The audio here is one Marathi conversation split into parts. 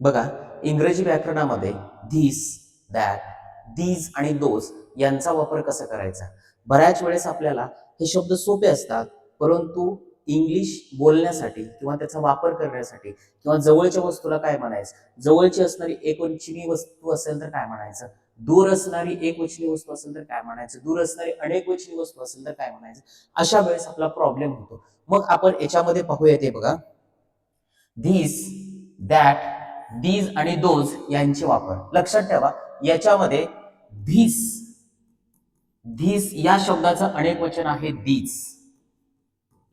बघा इंग्रजी व्याकरणामध्ये धीस दॅट दीज आणि दोज यांचा वापर कसा करायचा? बऱ्याच वेळेस आपल्याला हे शब्द सोपे असतात परंतु इंग्लिश बोलण्यासाठी किंवा त्याचा वापर करण्यासाठी किंवा जवळच्या वस्तूला काय म्हणायचं? जवळची असणारी एकवचनी वस्तू असेल तर काय म्हणायचं? दूर असणारी एकवचनी वस्तू असेल तर काय म्हणायचं? दूर असणारी अनेक वचनी वस्तू असेल तर काय म्हणायचं? अशा वेळेस आपला प्रॉब्लेम होतो. मग आपण याच्यामध्ये पाहूया ते बघा. धीस दॅट दीज आणि दोज यांचे वापर. लक्षात ठेवा याच्यामध्ये धीस धीस या शब्दाचं अनेक वचन आहे दीज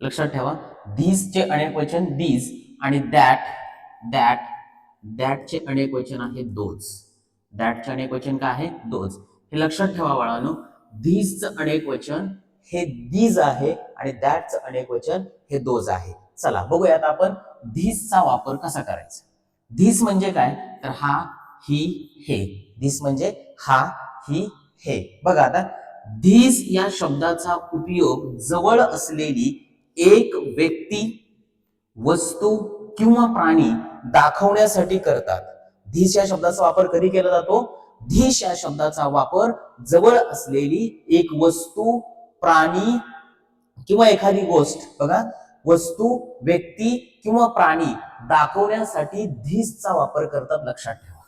लक्षात ठेवा धीसचे अनेक वचन दीज आणि दॅट दॅट दॅटचे अनेक वचन आहे दोज दॅटचे अनेक वचन काय आहे? दोज हे लक्षात ठेवा बाळानो धीसचं अनेक वचन हे दीज आहे आणि दॅटचं अनेक वचन हे दोज आहे. चला बघूयात आपण धीसचा वापर कसा करायचा. धीस म्हणजे काय? तर हा ही हे. धीस म्हणजे हा ही हे. बघा आता धीस या शब्दाचा उपयोग जवळ असलेली एक व्यक्ती वस्तू किंवा प्राणी दाखवण्यासाठी करतात. धीस या शब्दाचा वापर कधी केला जातो? धीश या शब्दाचा वापर जवळ असलेली एक वस्तू प्राणी किंवा एखादी गोष्ट. बघा वस्तू व्यक्ती किंवा प्राणी दाखवण्यासाठी धीसचा वापर करतात लक्षात ठेवा.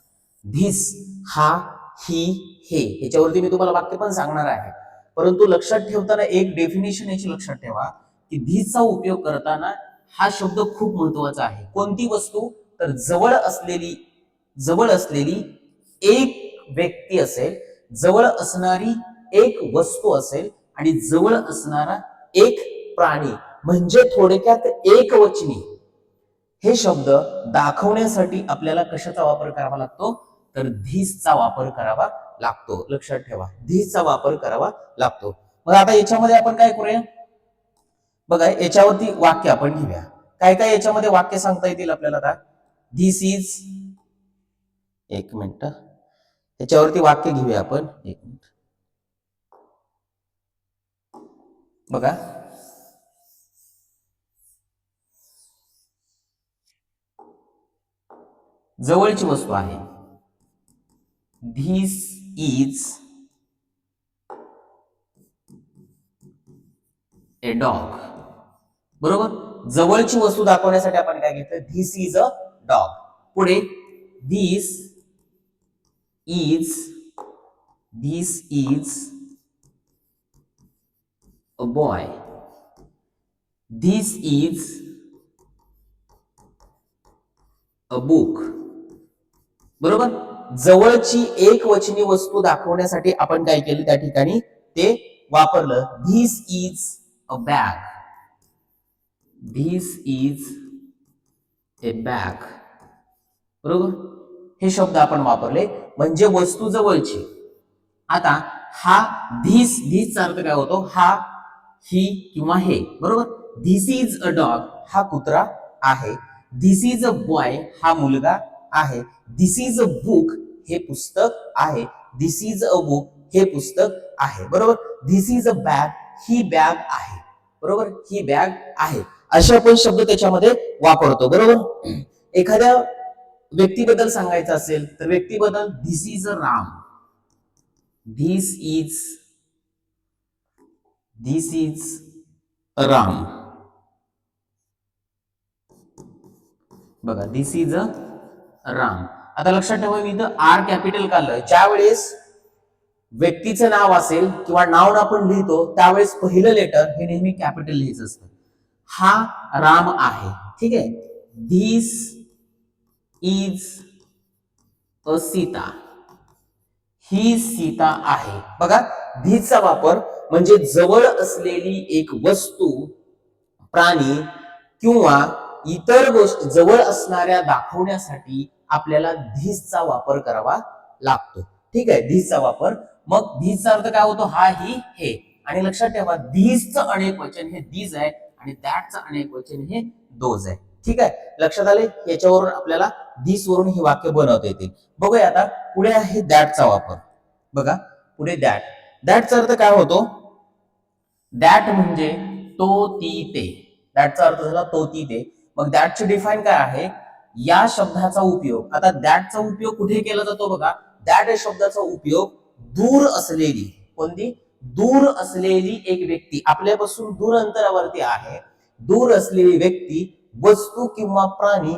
धीस हा ही हे ह्याच्यावरती मी तुम्हाला वाक्य पण सांगणार आहे. परंतु लक्षात ठेवताना एक डेफिनेशन याची लक्षात ठेवा की धीसचा उपयोग करताना हा शब्द खूप महत्त्वाचा आहे. कोणती वस्तू? तर जवळ असलेली जवळ असलेली एक व्यक्ती असेल जवळ असणारी एक वस्तू असेल आणि जवळ असणारा एक प्राणी. म्हणजे थोडक्यात एक वचनी हे शब्द दाखवण्यासाठी आपल्याला कशाचा वापर करावा लागतो? तर धीसचा वापर करावा लागतो. लक्षात ठेवा. धीसचा वापर करावा लागतो. मग आता याच्यामध्ये आपण काय करूया? बघा याच्यावरती वाक्य आपण घेऊया. काय काय याच्यामध्ये वाक्य सांगता येतील आपल्याला आता? धीस इज एक मिनिट. याच्यावरती वाक्य घेऊया आपण. एक मिनिट. बघा. जवळची वस्तू आहे. धिस इज ए डॉग बरोबर? जवळची वस्तू दाखवण्यासाठी आपण काय घेतलं धीस इज अ डॉग पुढे this is this is a boy this is a book बरोबर? जवळची एक वचनी वस्तू दाखवण्यासाठी आपण काय केलं त्या ठिकाणी? ते वापरलं. This is a bag this is a bag बरोबर? हे शब्द आपण वापरले. म्हणजे वस्तू जवळची. आता हा धिस धीसचा अर्थ काय होतो? हा ही किंवा हे. बरोबर? धीस इज अ डॉग हा कुत्रा आहे. धिस इज अ बॉय हा मुलगा आहे. धिस इज अ बुक हे पुस्तक आहे. धिस इज अ बुक हे पुस्तक आहे. बरोबर? धिस इज अ बॅग ही बॅग आहे. बरोबर? ही बॅग आहे. असे आपण शब्द त्याच्यामध्ये वापरतो. बरोबर? एखाद्या व्यक्तीबद्दल सांगायचं असेल तर व्यक्तीबद्दल this is a Ram this is this is a Ram बघा दिस इज अ राम. आता लक्षात ठेवा मी इथं आर कॅपिटल काढलं ज्या वेळेस व्यक्तीचं नाव असेल किंवा नाव आपण लिहितो त्यावेळेस पहिलं लेटर हे नेहमी कॅपिटल लिहायचं असतं. हा राम आहे. ठीक आहे? This is a Sita. ही सीता आहे. बघा धीचा वापर म्हणजे जवळ असलेली एक वस्तू प्राणी किंवा इतर गोष्ट जवळ असणाऱ्या दाखवण्यासाठी आपल्याला धीसचा वापर करावा लागतो. ठीक आहे धीसचा वापर. मग धीसचा अर्थ काय होतो? हा ही हे. आणि लक्षात ठेवा धीसचं अनेक वचन हे दीज आहे आणि दॅटचं अनेक वचन हे दोज आहे. ठीक आहे? लक्षात आले? याच्यावरून आपल्याला धीस वरून ही वाक्य बनवता येतील. बघूया आता पुढे आहे दॅटचा वापर. बघा पुढे दॅट. दॅटचा अर्थ काय होतो? दॅट म्हणजे तो ती ते. दॅटचा अर्थ झाला तो ती ते. मग दॅटची डिफाईन काय आहे? या शब्दाचा उपयोग आता दॅटचा उपयोग कुठे केला जातो बघा. दॅट या शब्दाचा उपयोग दूर असलेली कोणती? दूर असलेली एक व्यक्ती. आपल्यापासून दूर अंतरावरती आहे. दूर असलेली व्यक्ती वस्तू किंवा प्राणी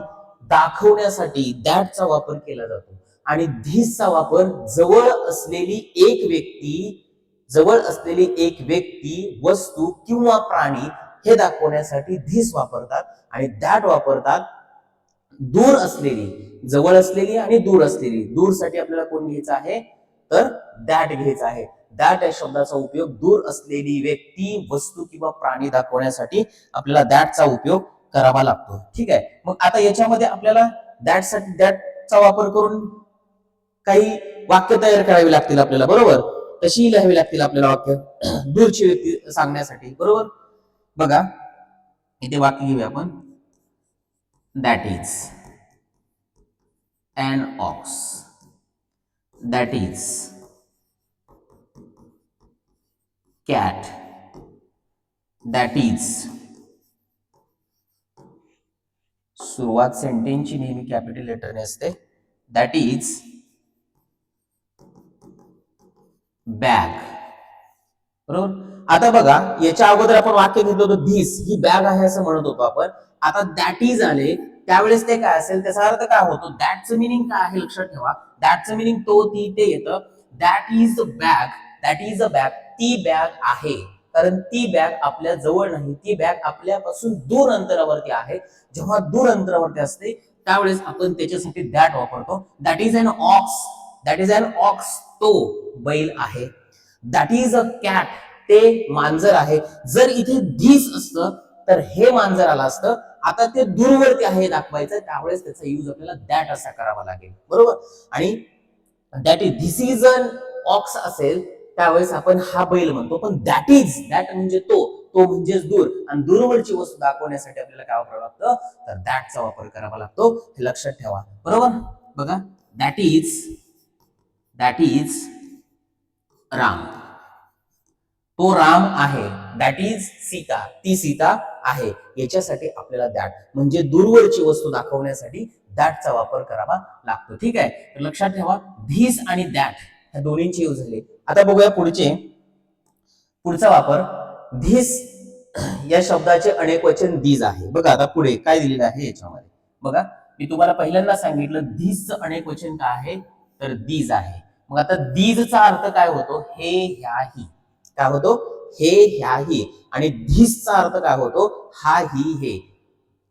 दाखवण्यासाठी दॅटचा वापर केला जातो. आणि धीसचा वापर जवळ असलेली एक व्यक्ती जवळ असलेली एक व्यक्ती वस्तू किंवा प्राणी हे दाखवण्यासाठी धीस वापरतात. आणि दॅट वापरतात दूर असलेली जवळ असलेली आणि दूर असलेली. दूरसाठी आपल्याला कोण घ्यायचं आहे? तर दॅट घ्यायचं आहे. दॅट या शब्दाचा उपयोग दूर असलेली व्यक्ती वस्तू किंवा प्राणी दाखवण्यासाठी आपल्याला दॅटचा उपयोग करावा लागतो. ठीक आहे? मग आता याच्यामध्ये आपल्याला दॅटसाठी दॅटचा वापर करून काही वाक्य तयार करावी लागतील आपल्याला बरोबर? तशी लिहावी लागतील आपल्याला वाक्य. दूरची व्यक्ती सांगण्यासाठी बरोबर? बघा इथे वाक्य घेऊया आपण. That is an ox. That is cat. That is सुरुवात सेंटेन्सची नेहमी कॅपिटल लेटरने असते. दॅट इज बॅग बरोबर? आता बघा याच्या अगोदर आपण वाक्य घेतलं होतं धीस ही बॅग आहे असं म्हणत होतो आपण. आता दॅट इज आले त्यावेळेस ते काय असेल त्याचा अर्थ काय होतो? दॅटचं मिनिंग काय आहे? लक्षात ठेवा. दॅटचं मिनिंग तो ती ते येतं. That is a bag that is a bag ती बॅग आहे. कारण ती बॅग आपल्या जवळ नाही. ती बॅग आपल्यापासून दूर अंतरावरती आहे. जेव्हा दूर अंतरावरती असते त्यावेळेस आपण त्याच्यासाठी दॅट वापरतो. That is an ox that is an ox तो बैल आहे. दॅट इज अ कॅट ते मांजर आहे. जर इथे धीस असतं तर हे मांजर आलं असतं. आता ते दूरवरती आहे दाखवायचं त्यावेळेस त्याचा यूज आपल्याला दॅट असा करावा लागेल. बरोबर? आणि that is this is an ox असेल त्यावेळेस आपण हा बैल म्हणतो. पण दॅट इज दॅट म्हणजे तो तो म्हणजेच दूर. आणि दूरवरची वस्तू दाखवण्यासाठी आपल्याला काय वापरावं लागतं? तर दॅटचा वापर करावा लागतो. हे लक्षात ठेवा. बरोबर? बघा. That is that is Ram. तो राम आहे. That is Sita. ती सीता आहे. याच्यासाठी आपल्याला दॅट म्हणजे दूरवरची वस्तू दाखवण्यासाठी दॅटचा वापर करावा लागतो. ठीक आहे? तर लक्षात ठेवा धीस आणि दॅट ह्या दोन्हींची यूज झाली. आता बघूया पुढचे. पुढचा वापर धीस या शब्दाचे अनेक वचन दीज आहे. बघा आता पुढे काय दिलेलं आहे याच्यामध्ये. बघा मी तुम्हाला पहिल्यांदा सांगितलं धीसचं अनेक वचन काय आहे? तर दीज आहे. मग आता दीजचा अर्थ काय होतो? हे ह्याही. काय होतो? हे ह्याही आणि धीसचा अर्थ काय होतो? हा ही हे.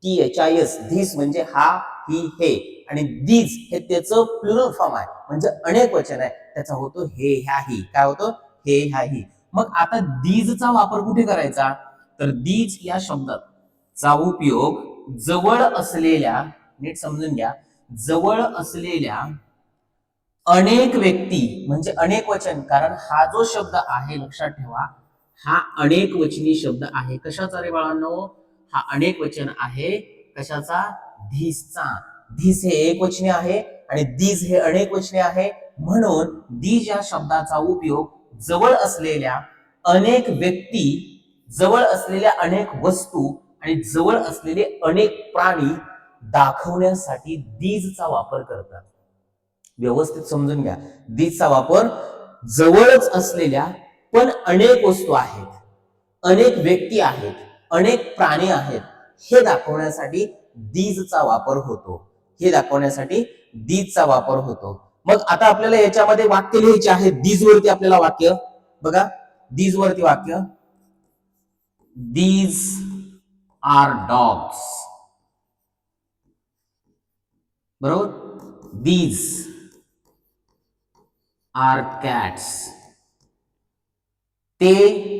T H I S this म्हणजे हा ही हे. आणि दीज हे त्याचं प्लुरल फॉर्म आहे. म्हणजे अनेक वचन आहे. त्याचा होतो हे ह्याही काय होतो? हे ह्याही मग आता दीजचा वापर कुठे करायचा? तर दीज या शब्दाचा उपयोग जवळ असलेल्या नीट समजून घ्या. जवळ असलेल्या अनेक व्यक्ती म्हणजे अनेक वचन. कारण हा जो शब्द आहे लक्षात ठेवा. हा अनेक वचनी शब्द आहे. कशाचा रे बाळांनो? हा अनेक वचन आहे. कशाचा? धीसचा. धीस हे एक वचने आहे आणि दीज हे अनेक वचने आहे. म्हणून दीज या शब्दाचा उपयोग जवळ असलेल्या अनेक व्यक्ती जवळ असलेल्या अनेक वस्तू आणि जवळ असलेले अनेक प्राणी दाखवण्यासाठी दीजचा वापर करतात. व्यवस्थित समजून घ्या. दीजचा वापर जवळच असलेल्या पण अनेक वस्तू आहेत. अनेक व्यक्ती आहेत. अनेक प्राणी आहेत. हे दाखवण्यासाठी दीजचा वापर होतो. हे दाखवण्यासाठी दीजचा वापर होतो. मग आता आपल्याला याच्यामध्ये वाक्य लिहायचे आहे. दीजवरती आपल्याला वाक्य. बघा. दीजवरती वाक्य. These are dogs. बरोबर? These are cats. ते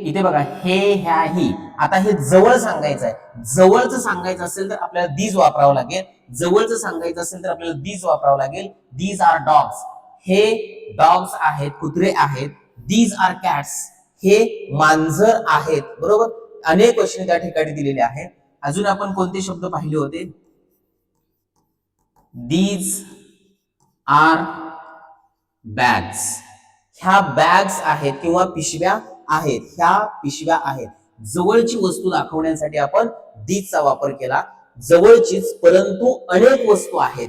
इथे बघा हे ह्या ही. आता हे जवळ सांगायचं आहे जवळचं सांगायचं असेल तर आपल्याला दीज वापरावं लागेल. जवळचं सांगायचं असेल तर आपल्याला दीज वापरावं लागेल. दीज आर डॉग्स हे डॉग्स आहेत कुत्रे आहेत. दीज आर कॅट्स हे मांजर आहेत. बरोबर? अनेक क्वेश्चन त्या ठिकाणी दिलेले आहेत. अजून आपण कोणते शब्द पाहिले होते? दीज आर बॅग्स ह्या बॅग्स आहेत किंवा पिशव्या आहेत ह्या पिशव्या आहेत. जवळची वस्तू दाखवण्यासाठी आपण दीजचा वापर केला. जवळचीच परंतु अनेक वस्तू आहेत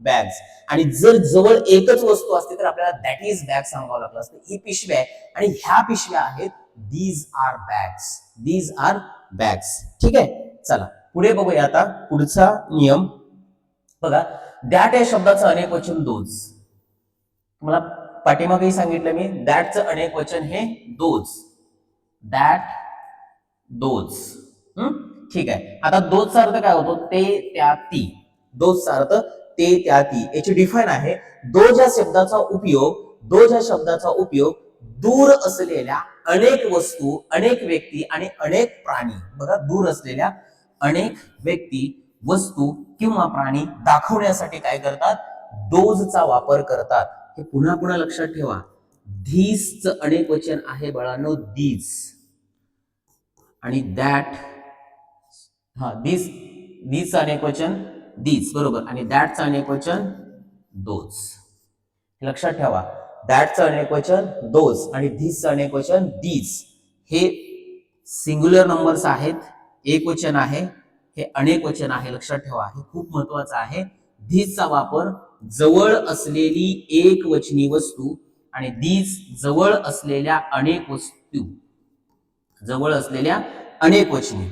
बॅग्स आणि जर जवळ एकच वस्तू असते तर आपल्याला दॅट इज बॅग सांगावं लागलं असतं. ही पिशवी आहे आणि ह्या पिशव्या आहेत these are bags these are bags ठीक आहे? चला पुढे बघूया आता पुढचा नियम. बघा दॅट या शब्दाचं अनेक वचन दोज तुम्हाला पाठीमागेही सांगितलं मी दॅटचं अनेक वचन हे दोज दॅट दोज ठीक आहे. आता दोजचा अर्थ काय होतो? ते त्या ती. दोजचा अर्थ ते त्या ती. याची डिफाईन आहे दोज या शब्दाचा उपयोग दोज या शब्दाचा उपयोग दूर असलेल्या अनेक वस्तू अनेक व्यक्ती आणि अनेक प्राणी. बघा दूर असलेल्या अनेक व्यक्ती वस्तू किंवा प्राणी दाखवण्यासाठी काय करतात? डोजचा वापर करतात. हे पुन्हा पुन्हा लक्षात ठेवा. धीसच अनेक वचन आहे बाळांनो दीज आणि दॅट हा दीज दीज अनेक वचन दीज बरोबर. आणि दॅटचं अनेक वचन दोज. लक्षात ठेवा. दॅटचं अनेक वचन दोज. आणि धीसचं अनेक वचन दीज हे सिंग्युलर नंबर्स आहेत. एक वचन आहे. हे अनेक वचन आहे. लक्षात ठेवा. हे खूप महत्वाचं आहे. धीजचा वापर जवळ असलेली एक वचनी वस्तू आणि दीज जवळ असलेल्या अनेक वस्तू. जवळ असलेल्या अनेक वचनी.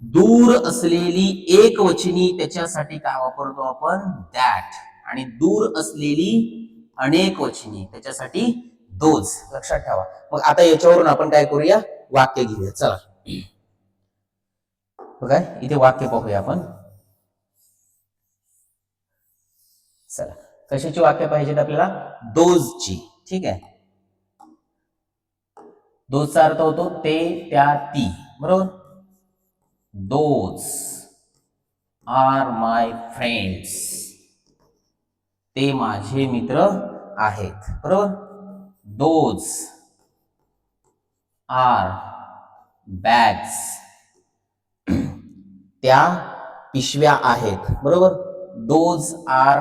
दूर असलेली एक वचनी त्याच्यासाठी काय वापरतो आपण? दॅट आणि दूर असलेली अनेक वचनी त्याच्यासाठी दोज लक्षात ठेवा. मग आता याच्यावरून आपण काय करूया? वाक्य घेऊया. चला. बघा इथे वाक्य पाहूया आपण. चला. कशाची वाक्य पाहिजेत आपल्याला? दोजची. ठीक आहे? दोजचा अर्थ होतो ते त्या ती. बरोबर? दोज. Are my friends. ते माझे मित्र आहेत. बरोबर? दोज. R bags. त्या पिशव्या आहेत. बरोबर? Those are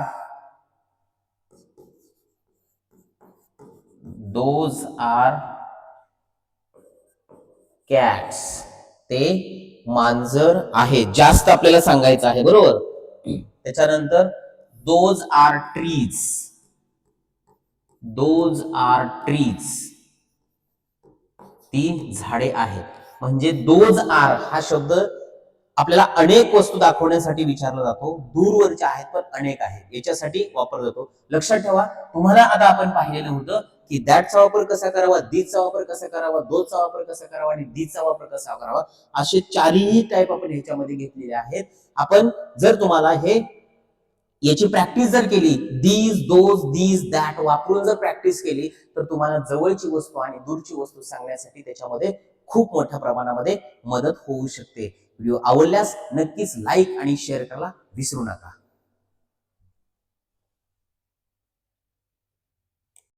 those are cats. ते मांजर आहे. जास्त आपल्याला सांगायचं आहे बरोबर? त्याच्यानंतर those are trees. Those are trees. ती झाडे आहेत. म्हणजे दोज आर हा शब्द आपल्याला अनेक वस्तू दाखवण्यासाठी विचारला जातो. दूरवरच्या आहेत पण अनेक आहेत. याच्यासाठी वापरला जातो लक्षात ठेवा तुम्हाला आता आपण पाहिलेलं होतं की दॅटचा वापर कसा करावा दीचा वापर कसा करावा दोचा वापर कसा करावा आणि दीचा वापर कसा करावा असे चारही टाईप आपण ह्याच्यामध्ये घेतलेले आहेत. आपण जर तुम्हाला हे याची प्रॅक्टिस जर केली दीज दोज दीज दॅट वापरून जर प्रॅक्टिस केली तर तुम्हाला जवळची वस्तू आणि दूरची वस्तू सांगण्यासाठी त्याच्यामध्ये खूप मोठ्या प्रमाणामध्ये मदत होऊ शकते. व्हिडिओ आवडल्यास नक्कीच लाईक आणि शेअर करायला विसरू नका.